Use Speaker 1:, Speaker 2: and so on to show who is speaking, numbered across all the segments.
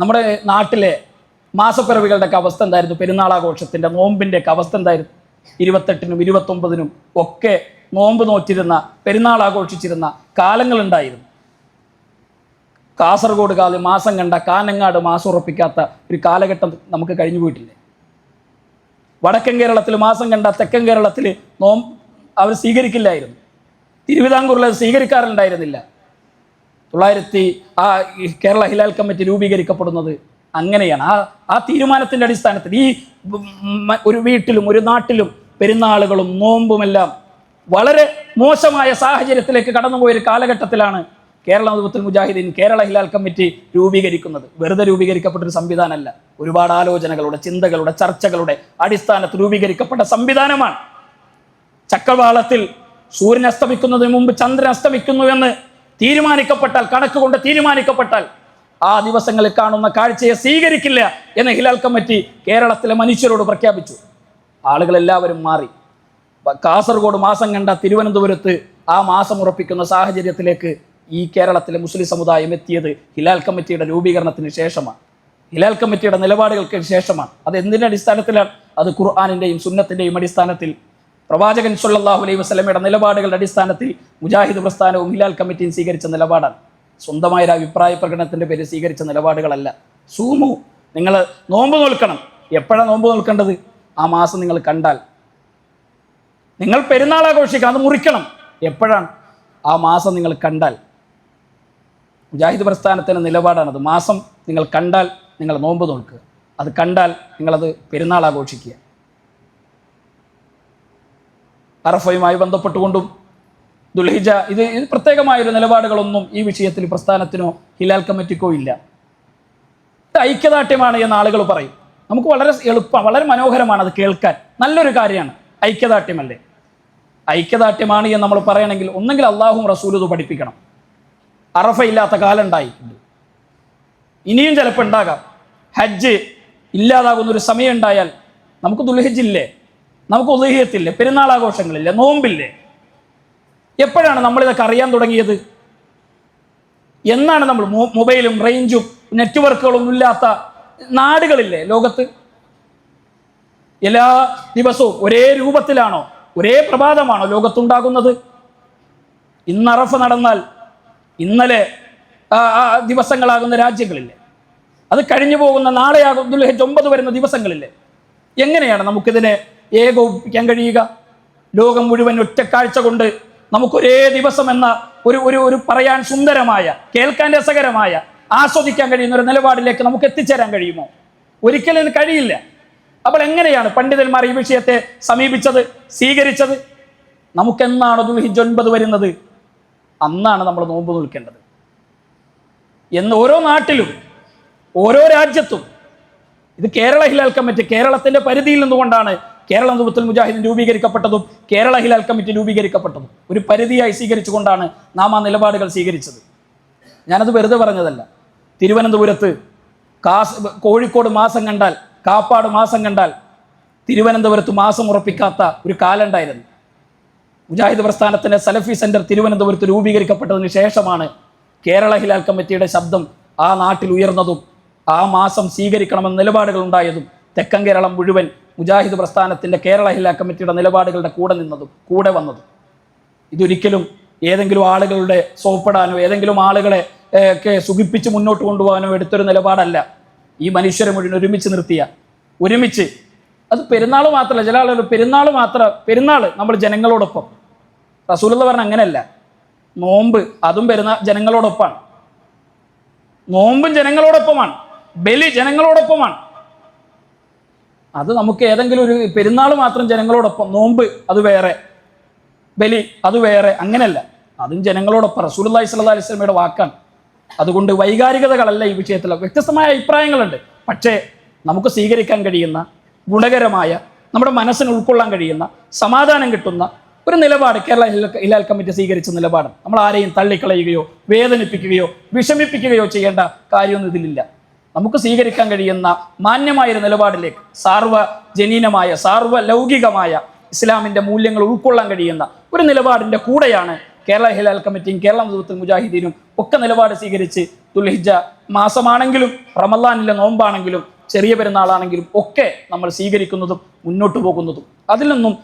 Speaker 1: നമ്മുടെ നാട്ടിലെ മാസപ്പിറവികളുടെ ഒക്കെ അവസ്ഥ എന്തായിരുന്നു? പെരുന്നാളാഘോഷത്തിന്റെ നോമ്പിന്റെ ഒക്കെ അവസ്ഥ എന്തായിരുന്നു? ഇരുപത്തെട്ടിനും ഇരുപത്തൊമ്പതിനും ഒക്കെ നോമ്പ് നോറ്റിരുന്ന പെരുന്നാൾ ആഘോഷിച്ചിരുന്ന കാലങ്ങളുണ്ടായിരുന്നു. കാസർഗോഡ് കാൽ മാസം കണ്ട കാനങ്ങാട് മാസം ഉറപ്പിക്കാത്ത ഒരു കാലഘട്ടം നമുക്ക് കഴിഞ്ഞു പോയിട്ടില്ലേ? വടക്കൻ കേരളത്തിൽ മാസം കണ്ട തെക്കൻ കേരളത്തിൽ നോം അവർ സ്വീകരിക്കില്ലായിരുന്നു. തിരുവിതാംകൂറിൽ സ്വീകരിക്കാറുണ്ടായിരുന്നില്ല. തൊള്ളായിരത്തി ആ കേരള ഹിലാൽ കമ്മിറ്റി രൂപീകരിക്കപ്പെടുന്നത് അങ്ങനെയാണ്. ആ ആ തീരുമാനത്തിന്റെ അടിസ്ഥാനത്തിൽ ഈ ഒരു വീട്ടിലും ഒരു നാട്ടിലും പെരുന്നാളുകളും നോമ്പുമെല്ലാം വളരെ മോശമായ സാഹചര്യത്തിലേക്ക് കടന്നുപോയൊരു കാലഘട്ടത്തിലാണ് കേരള നേതൃത്വത്തിൽ മുജാഹിദീൻ കേരള ഹിലാൽ കമ്മിറ്റി രൂപീകരിക്കുന്നത്. വെറുതെ രൂപീകരിക്കപ്പെട്ട ഒരു സംവിധാനമല്ല. ഒരുപാട് ആലോചനകളുടെ ചിന്തകളുടെ ചർച്ചകളുടെ അടിസ്ഥാനത്തിൽ രൂപീകരിക്കപ്പെട്ട സംവിധാനമാണ്. ചക്രവാളത്തിൽ സൂര്യൻ അസ്തമിക്കുന്നതിന് മുമ്പ് ചന്ദ്രൻ അസ്തമിക്കുന്നു എന്ന് തീരുമാനിക്കപ്പെട്ടാൽ കണക്ക് കൊണ്ട് തീരുമാനിക്കപ്പെട്ടാൽ ആ ദിവസങ്ങളിൽ കാണുന്ന കാഴ്ചയെ സ്വീകരിക്കില്ല എന്ന് ഹിലാൽ കമ്മിറ്റി കേരളത്തിലെ മനുഷ്യരോട് പ്രഖ്യാപിച്ചു. ആളുകളെല്ലാവരും മാറി. കാസർഗോഡ് മാസം കണ്ട തിരുവനന്തപുരത്ത് ആ മാസം ഉറപ്പിക്കുന്ന സാഹചര്യത്തിലേക്ക് ഈ കേരളത്തിലെ മുസ്ലിം സമുദായം എത്തിയത് ഹിലാൽ കമ്മിറ്റിയുടെ രൂപീകരണത്തിന് ശേഷമാണ്. ഹിലാൽ കമ്മിറ്റിയുടെ നിലപാടുകൾക്ക് ശേഷമാണ്. അത് എന്തിന്റെ അടിസ്ഥാനത്തിലാണ്? അത് ഖുർആാനിന്റെയും സുന്നത്തിന്റെയും അടിസ്ഥാനത്തിൽ. പ്രവാചകൻ സല്ലല്ലാഹു അലൈഹി വസല്ലമയുടെ നിലപാടുകളുടെ അടിസ്ഥാനത്തിൽ മുജാഹിദ് പ്രസ്ഥാനവും ഹിലാൽ കമ്മിറ്റിയും സ്വീകരിച്ച നിലപാടാണ്. സ്വന്തമായ ഒരു അഭിപ്രായ പ്രകടനത്തിന്റെ പേര് സ്വീകരിച്ച നിലപാടുകളല്ല. സൂമു നിങ്ങൾ നോമ്പ് നോൽക്കണം. എപ്പോഴാണ് നോമ്പ് നോൽക്കേണ്ടത്? ആ മാസം നിങ്ങൾ കണ്ടാൽ. നിങ്ങൾ പെരുന്നാൾ ആഘോഷിക്കണം അത് മുറിക്കണം. എപ്പോഴാണ്? ആ മാസം നിങ്ങൾ കണ്ടാൽ. മുജാഹിദ് പ്രസ്ഥാനത്തിന്റെ നിലപാടാണത് മാസം നിങ്ങൾ കണ്ടാൽ നിങ്ങൾ നോമ്പ് നോൽക്കുക. അത് കണ്ടാൽ നിങ്ങളത് പെരുന്നാൾ ആഘോഷിക്കുക അറഫയുമായി ബന്ധപ്പെട്ടുകൊണ്ടും ദുൽഹിജ. ഇത് പ്രത്യേകമായൊരു നിലപാടുകളൊന്നും ഈ വിഷയത്തിൽ പ്രസ്ഥാനത്തിനോ ഹിലാൽ കമ്മിറ്റിക്കോ ഇല്ല. ഐക്യദാർഢ്യമാണ് എന്ന് ആളുകൾ പറയും. നമുക്ക് വളരെ എളുപ്പം വളരെ മനോഹരമാണ് അത് കേൾക്കാൻ. നല്ലൊരു കാര്യമാണ് ഐക്യദാർഢ്യമല്ലേ? ഐക്യദാർഢ്യമാണ് എന്ന് നമ്മൾ പറയണമെങ്കിൽ ഒന്നെങ്കിൽ അള്ളാഹും റസൂലും ഇത് പഠിപ്പിക്കണം. അറഫ ഇല്ലാത്ത കാലം ഉണ്ടായിട്ടുണ്ട് ഇനിയും ചിലപ്പോൾ ഉണ്ടാകാം. ഹജ്ജ് ഇല്ലാതാകുന്ന ഒരു സമയം ഉണ്ടായാൽ നമുക്ക് ദുൽഹജ്ജില്ലേ നമുക്ക് ഉദഹിയത്തില്ലേ പെരുന്നാൾ ആഘോഷങ്ങളില്ലേ നോമ്പില്ലേ? എപ്പോഴാണ് നമ്മളിതൊക്കെ അറിയാൻ തുടങ്ങിയത്? എന്നാണ് നമ്മൾ മൊബൈലും റേഞ്ചും നെറ്റ്വർക്കുകളൊന്നും ഇല്ലാത്ത നാടുകളില്ലേ ലോകത്ത്? എല്ലാ ദിവസവും ഒരേ രൂപത്തിലാണോ ഒരേ പ്രഭാതമാണോ ലോകത്തുണ്ടാകുന്നത്? ഇന്ന് അറഫ നടന്നാൽ ഇന്നലെ ദിവസങ്ങളാകുന്ന രാജ്യങ്ങളില്ലേ? അത് കഴിഞ്ഞു പോകുന്ന നാളെയാകും ദുൽഹജ് ഒമ്പത് വരുന്ന ദിവസങ്ങളില്ലേ? എങ്ങനെയാണ് നമുക്കിതിനെ ഏകോപിപ്പിക്കാൻ കഴിയുക? ലോകം മുഴുവൻ ഒറ്റക്കാഴ്ച കൊണ്ട് നമുക്കൊരേ ദിവസം എന്ന ഒരു ഒരു ഒരു പറയാൻ സുന്ദരമായ കേൾക്കാൻ രസകരമായ ആസ്വദിക്കാൻ കഴിയുന്ന ഒരു നിലപാടിലേക്ക് നമുക്ക് എത്തിച്ചേരാൻ കഴിയുമോ? ഒരിക്കലും കഴിയില്ല. അപ്പോൾ എങ്ങനെയാണ് പണ്ഡിതന്മാർ ഈ വിഷയത്തെ സമീപിച്ചത് സ്വീകരിച്ചത്? നമുക്കെന്നാണ് ദുൽഹിജ് ഒൻപത് വരുന്നത്? അന്നാണ് നമ്മൾ നോമ്പ് നിൽക്കേണ്ടത്. എന്ന് ഓരോ നാട്ടിലും ഓരോ രാജ്യത്തും ഇത് കേരള ഹിലാൽ കമ്മിറ്റി കേരളത്തിന്റെ പരിധിയിൽ നിന്നുകൊണ്ടാണ് കേരള നേതൃത്വത്തിൽ മുജാഹിദീൻ രൂപീകരിക്കപ്പെട്ടതും കേരള ഹിലാൽ കമ്മിറ്റി രൂപീകരിക്കപ്പെട്ടതും ഒരു പരിധിയായി സ്വീകരിച്ചുകൊണ്ടാണ് നാം ആ നിലപാടുകൾ സ്വീകരിച്ചത്. ഞാനത് വെറുതെ പറഞ്ഞതല്ല. തിരുവനന്തപുരത്ത് കാസ് കോഴിക്കോട് മാസം കണ്ടാൽ കാപ്പാട് മാസം കണ്ടാൽ തിരുവനന്തപുരത്ത് മാസം ഉറപ്പിക്കാത്ത ഒരു കാലുണ്ടായിരുന്നു മുജാഹിദ് പ്രസ്ഥാനത്തിന്റെ സലഫി സെന്റർ തിരുവനന്തപുരത്ത് രൂപീകരിക്കപ്പെട്ടതിന് ശേഷമാണ് കേരള ഹിലാൽ കമ്മിറ്റിയുടെ ശബ്ദം ആ നാട്ടിൽ ഉയർന്നതും ആ മാസം സ്വീകരിക്കണമെന്ന നിലപാടുകൾ ഉണ്ടായതും തെക്കൻ കേരളം മുഴുവൻ മുജാഹിദ് പ്രസ്ഥാനത്തിന്റെ കേരള ഹില്ലാ കമ്മിറ്റിയുടെ നിലപാടുകളുടെ കൂടെ നിന്നതും കൂടെ വന്നതും. ഇതൊരിക്കലും ഏതെങ്കിലും ആളുകളുടെ സോപ്പിടാനോ ഏതെങ്കിലും ആളുകളെ ഒക്കെ സുഖിപ്പിച്ച് മുന്നോട്ട് കൊണ്ടുപോകാനോ എടുത്തൊരു നിലപാടല്ല. ഈ മനുഷ്യരെ മുഴുവൻ ഒരുമിച്ച് നിർത്തിയ. ഒരുമിച്ച്. അത് പെരുന്നാൾ മാത്രമല്ല ചില ആളുകൾ പെരുന്നാൾ മാത്രം പെരുന്നാൾ നമ്മൾ ജനങ്ങളോടൊപ്പം. റസൂലുള്ള പറഞ്ഞ അങ്ങനെയല്ല. നോമ്പ് അതും പെരുന്നാൾ ജനങ്ങളോടൊപ്പമാണ് നോമ്പും ജനങ്ങളോടൊപ്പമാണ്. ബലി ജനങ്ങളോടൊപ്പമാണ്. അത് നമുക്ക് ഏതെങ്കിലും ഒരു പെരുന്നാൾ മാത്രം ജനങ്ങളോടൊപ്പം നോമ്പ് അത് വേറെ ബലി അത് വേറെ അങ്ങനെയല്ല. അതും ജനങ്ങളോടൊപ്പം. റസൂലുള്ളാഹി സ്വല്ലല്ലാഹി അലൈഹി വസല്ലമയുടെ വാക്കാണ്. അതുകൊണ്ട് വൈകാരികതകളല്ല ഈ വിഷയത്തിൽ വ്യത്യസ്തമായ അഭിപ്രായങ്ങളുണ്ട്. പക്ഷേ നമുക്ക് സ്വീകരിക്കാൻ കഴിയുന്ന ഗുണകരമായ നമ്മുടെ മനസ്സിന് ഉൾക്കൊള്ളാൻ കഴിയുന്ന സമാധാനം കിട്ടുന്ന ഒരു നിലപാട് കേരള ഹില- ഹിലാൽ കമ്മിറ്റി സ്വീകരിച്ച നിലപാട് നമ്മൾ ആരെയും തള്ളിക്കളയുകയോ വേദനിപ്പിക്കുകയോ വിഷമിപ്പിക്കുകയോ ചെയ്യേണ്ട കാര്യമൊന്നും ഇതിലില്ല. നമുക്ക് സ്വീകരിക്കാൻ കഴിയുന്ന മാന്യമായ ഒരു നിലപാടിലേക്ക് സാർവജനീനമായ സാർവലൗകികമായ ഇസ്ലാമിന്റെ മൂല്യങ്ങൾ ഉൾക്കൊള്ളാൻ കഴിയുന്ന ഒരു നിലപാടിന്റെ കൂടെയാണ് കേരള ഹിലാൽ കമ്മിറ്റിയും കേരള മുതൽ മുജാഹിദീനും ഒക്കെ നിലപാട് സ്വീകരിച്ച് ദുൽഹിജ മാസമാണെങ്കിലും റമല്ലാനിലെ നോമ്പാണെങ്കിലും ചെറിയ പെരുന്നാളാണെങ്കിലും ഒക്കെ നമ്മൾ സ്വീകരിക്കുന്നതും മുന്നോട്ട് പോകുന്നതും. അതിൽ നിന്നും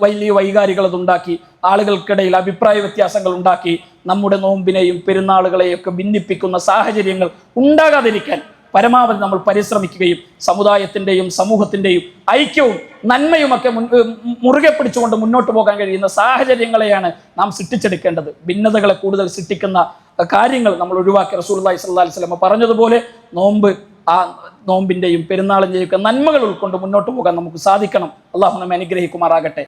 Speaker 1: വലിയ വൈകാരികളത് ഉണ്ടാക്കി ആളുകൾക്കിടയിൽ അഭിപ്രായ വ്യത്യാസങ്ങൾ ഉണ്ടാക്കി നമ്മുടെ നോമ്പിനെയും പെരുന്നാളുകളെയും ഒക്കെ ഭിന്നിപ്പിക്കുന്ന സാഹചര്യങ്ങൾ ഉണ്ടാകാതിരിക്കാൻ പരമാവധി നമ്മൾ പരിശ്രമിക്കുകയും സമുദായത്തിന്റെയും സമൂഹത്തിന്റെയും ഐക്യവും നന്മയുമൊക്കെ മുൻ മുറുകെ പിടിച്ചുകൊണ്ട് മുന്നോട്ട് പോകാൻ കഴിയുന്ന സാഹചര്യങ്ങളെയാണ് നാം സൃഷ്ടിച്ചെടുക്കേണ്ടത്. ഭിന്നതകളെ കൂടുതൽ സൃഷ്ടിക്കുന്ന കാര്യങ്ങൾ നമ്മൾ ഒഴിവാക്കി റസൂർലായി സല്ലാ സ്വലമ പറഞ്ഞതുപോലെ നോമ്പ് ആ നോമ്പിന്റെയും പെരുന്നാളിന്റെയും ഒക്കെ നന്മകൾ ഉൾക്കൊണ്ട് മുന്നോട്ട് പോകാൻ നമുക്ക് സാധിക്കണം. അള്ളാഹു നമ്മെ അനുഗ്രഹിക്കുമാറാകട്ടെ.